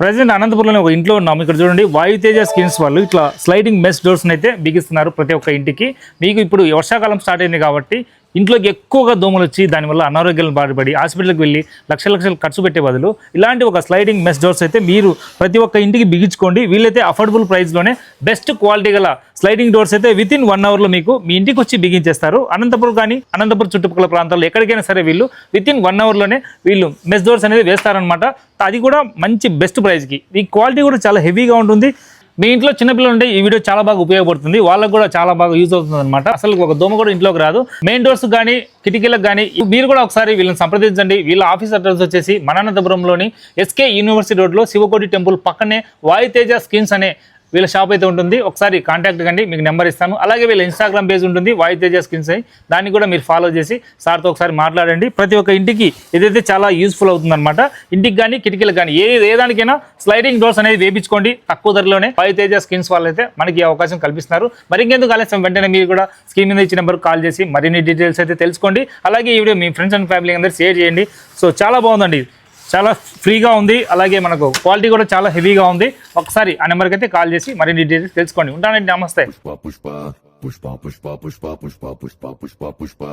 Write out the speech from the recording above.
Present అనంతపురంలో ఒక ఇంట్లో ఉన్నాము. ఇక్కడ చూడండి వాయుతేజ స్కిన్స్ వాళ్ళు ఇట్లా స్లైడింగ్ మెస్ డోర్స్ అయితే బిగిస్తున్నారు ప్రతి ఒక్క ఇంటికి. మీకు ఇప్పుడు వర్షాకాలం స్టార్ట్ అయింది కాబట్టి ఇంట్లోకి ఎక్కువగా దోమలు వచ్చి దానివల్ల అనారోగ్యం బాధపడి హాస్పిటల్కి వెళ్ళి లక్షల లక్షలు ఖర్చు పెట్టే బదులు ఇలాంటి ఒక స్లైడింగ్ మెస్ డోర్స్ అయితే మీరు ప్రతి ఒక్క ఇంటికి బిగించుకోండి. వీళ్ళైతే అఫోర్డబుల్ ప్రైస్లోనే బెస్ట్ క్వాలిటీ గల స్లైడింగ్ డోర్స్ అయితే విత్ ఇన్ వన్ అవర్లో మీకు మీ ఇంటికి వచ్చి బిగించేస్తారు. అనంతపురం కానీ అనంతపురం చుట్టుపక్కల ప్రాంతాల్లో ఎక్కడికైనా సరే వీళ్ళు విత్ ఇన్ వన్ అవర్లోనే వీళ్ళు మెస్ డోర్స్ అనేది వేస్తారనమాట అది కూడా మంచి బెస్ట్ ప్రైస్కి ఈ క్వాలిటీ కూడా చాలా హెవీగా ఉంటుంది. మీ ఇంట్లో చిన్నపిల్లలు ఉంటే ఈ వీడియో చాలా బాగా ఉపయోగపడుతుంది. వాళ్ళకు కూడా చాలా బాగా యూజ్ అవుతుంది అనమాట అసలు ఒక దోమ కూడా ఇంట్లోకి రాదు. మెయిన్ డోర్స్ కానీ కిటికీలకు కానీ మీరు కూడా ఒకసారి వీళ్ళని సంప్రదించండి. వీళ్ళ ఆఫీస్ అడ్రస్ వచ్చేసి మనానంతపురంలోని ఎస్కే యూనివర్సిటీ రోడ్లో శివకోటి టెంపుల్ పక్కనే వాయుతేజ స్కిన్స్ అనే వీళ్ళ షాప్ అయితే ఉంటుంది. ఒకసారి కాంటాక్ట్ కండి మీకు నెంబర్ ఇస్తాను. అలాగే వీళ్ళ ఇన్స్టాగ్రామ్ పేజ్ ఉంటుంది వాయుతేజ స్కిన్స్ అని. దాన్ని కూడా మీరు ఫాలో చేసి సార్తో ఒకసారి మాట్లాడండి. ప్రతి ఒక్క ఇంటికి ఇదైతే చాలా యూస్ఫుల్ అవుతుందన్నమాట. ఇంటికి కానీ కిటికీలకు కానీ ఏ ఏదానికైనా దానికైనా స్లైడింగ్ డోర్స్ అనేది వేయించుకోండి తక్కువ ధరలోనే. వాయుతేజ స్కిన్స్ వాళ్ళైతే మనకి అవకాశం కల్పిస్తున్నారు. మరి ఇంకెందుకు ఆలస్యం? వెంటనే మీరు కూడా స్క్రీన్ మీద ఇచ్చిన నెంబర్ కాల్ చేసి మరిన్ని డీటెయిల్స్ అయితే తెలుసుకోండి. అలాగే ఈ వీడియో మీ ఫ్రెండ్స్ అండ్ ఫ్యామిలీ అందరూ షేర్ చేయండి. సో చాలా బాగుందండి. చాలా ఫ్రీగా ఉంది అలాగే మనకు క్వాలిటీ కూడా చాలా హెవీగా ఉంది ఒకసారి ఆ నెంబర్కి అయితే కాల్ చేసి మరిన్ని డీటెయిల్స్ తెలుసుకోండి ఉంటానండి నమస్తే పుష్ప పుష్ప పుష్ప పుష్ప పుష్ప పుష్ప పుష్ప పుష్ప పుష్ప పుష్ప